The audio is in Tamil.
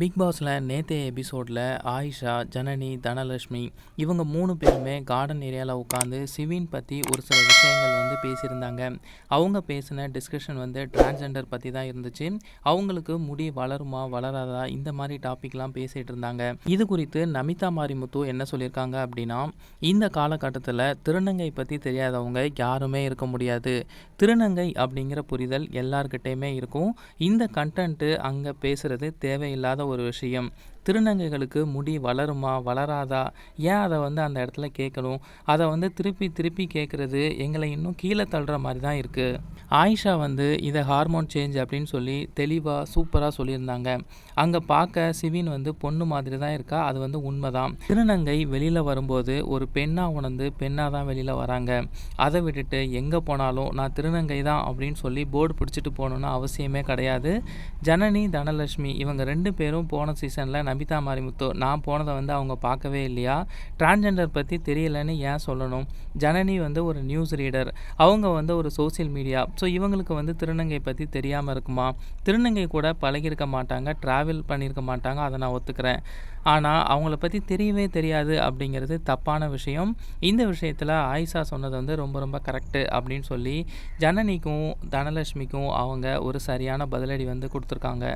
பிக் பாஸில் நேற்றைய எபிசோடில் ஆயிஷா ஜனனி தனலட்சுமி இவங்க மூணு பேருமே கார்டன் ஏரியாவில் உட்காந்து சிவின் பற்றி ஒரு சில விஷயங்கள் வந்து பேசியிருந்தாங்க. அவங்க பேசின டிஸ்கஷன் வந்து டிரான்ஸ்ஜெண்டர் பற்றி தான் இருந்துச்சு. அவங்களுக்கு முடி வளருமா வளராதா? இந்த மாதிரி டாபிக்லாம் பேசிகிட்டு இருந்தாங்க. இது குறித்து நமிதா மாரிமுத்து என்ன சொல்லியிருக்காங்க அப்படின்னா இந்த காலகட்டத்தில் திருநங்கை பற்றி தெரியாதவங்க யாருமே இருக்க முடியாது. திருநங்கை அப்படிங்கிற புரிதல் எல்லார்கிட்டேயுமே இருக்கும். இந்த கண்டென்ட்டு அங்கே பேசுகிறது தேவையில்லாத ஒரு விஷயம். திருநங்கைகளுக்கு முடி வளருமா வளராதா? ஏன் அதை வந்து அந்த இடத்துல கேட்கணும்? அதை வந்து திருப்பி திருப்பி கேட்குறது எங்களை இன்னும் கீழே தள்ளுற மாதிரி தான் இருக்குது ஆயிஷா வந்து இதை ஹார்மோன் சேஞ்ச் அப்படின்னு சொல்லி தெளிவாக சூப்பராக சொல்லியிருந்தாங்க. அங்கே பார்க்க சிவின் வந்து பொண்ணு மாதிரி தான் இருக்கா? அது வந்து உண்மைதான். திருநங்கை வெளியில் வரும்போது ஒரு பெண்ணாக உணர்ந்து பெண்ணாக தான் வெளியில் வராங்க. அதை விட்டுட்டு எங்கே போனாலும் நான் திருநங்கை தான் அப்படின்னு சொல்லி போர்டு பிடிச்சிட்டு போகணுன்னு அவசியமே கிடையாது. ஜனனி தனலட்சுமி இவங்க ரெண்டு பேரும் போன சீசனில் நமிதா மாரிமுத்து நான் போனதை வந்து அவங்க பார்க்கவே இல்லையா? டிரான்ஜெண்டர் பற்றி தெரியலன்னு ஏன் சொல்லணும்? ஜனனி வந்து ஒரு நியூஸ் ரீடர் அவங்க வந்து ஒரு சோசியல் மீடியா ஸோ இவங்களுக்கு வந்து திருநங்கை பற்றி தெரியாமல் இருக்குமா? திருநங்கை கூட பழகியிருக்க மாட்டாங்க ட்ராவல் பண்ணியிருக்க மாட்டாங்க அதை நான் ஒத்துக்கிறேன். ஆனால் அவங்கள பற்றி தெரியவே தெரியாது அப்படிங்கிறது தப்பான விஷயம். இந்த விஷயத்தில் ஆயிஷா சொன்னது வந்து ரொம்ப ரொம்ப கரெக்டு அப்படின்னு சொல்லி ஜனனிக்கும் தனலட்சுமிக்கும் அவங்க ஒரு சரியான பதிலடி வந்து கொடுத்துருக்காங்க.